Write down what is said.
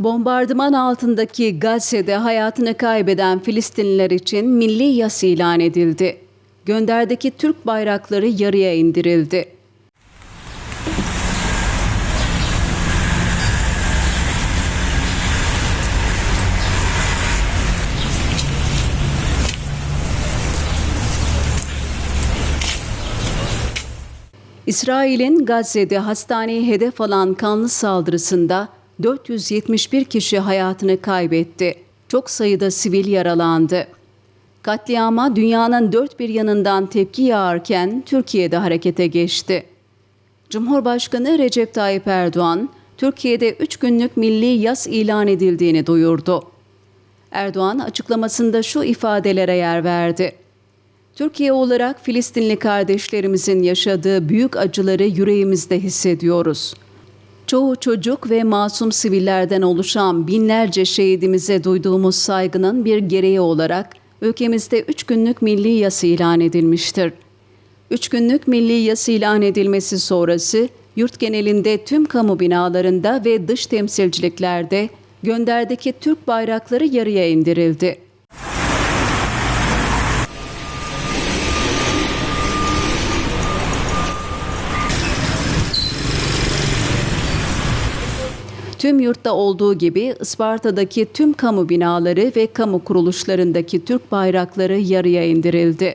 Bombardıman altındaki Gazze'de hayatını kaybeden Filistinliler için milli yas ilan edildi. Gönderdeki Türk bayrakları yarıya indirildi. İsrail'in Gazze'de hastaneyi hedef alan kanlı saldırısında 471 kişi hayatını kaybetti. Çok sayıda sivil yaralandı. Katliama dünyanın dört bir yanından tepki yağarken Türkiye'de harekete geçti. Cumhurbaşkanı Recep Tayyip Erdoğan, Türkiye'de 3 günlük milli yas ilan edildiğini duyurdu. Erdoğan açıklamasında şu ifadelere yer verdi. Türkiye olarak Filistinli kardeşlerimizin yaşadığı büyük acıları yüreğimizde hissediyoruz. Çoğu çocuk ve masum sivillerden oluşan binlerce şehidimize duyduğumuz saygının bir gereği olarak ülkemizde 3 günlük milli yas ilan edilmiştir. 3 günlük milli yas ilan edilmesi sonrası yurt genelinde tüm kamu binalarında ve dış temsilciliklerde gönderdeki Türk bayrakları yarıya indirildi. Tüm yurtta olduğu gibi Isparta'daki tüm kamu binaları ve kamu kuruluşlarındaki Türk bayrakları yarıya indirildi.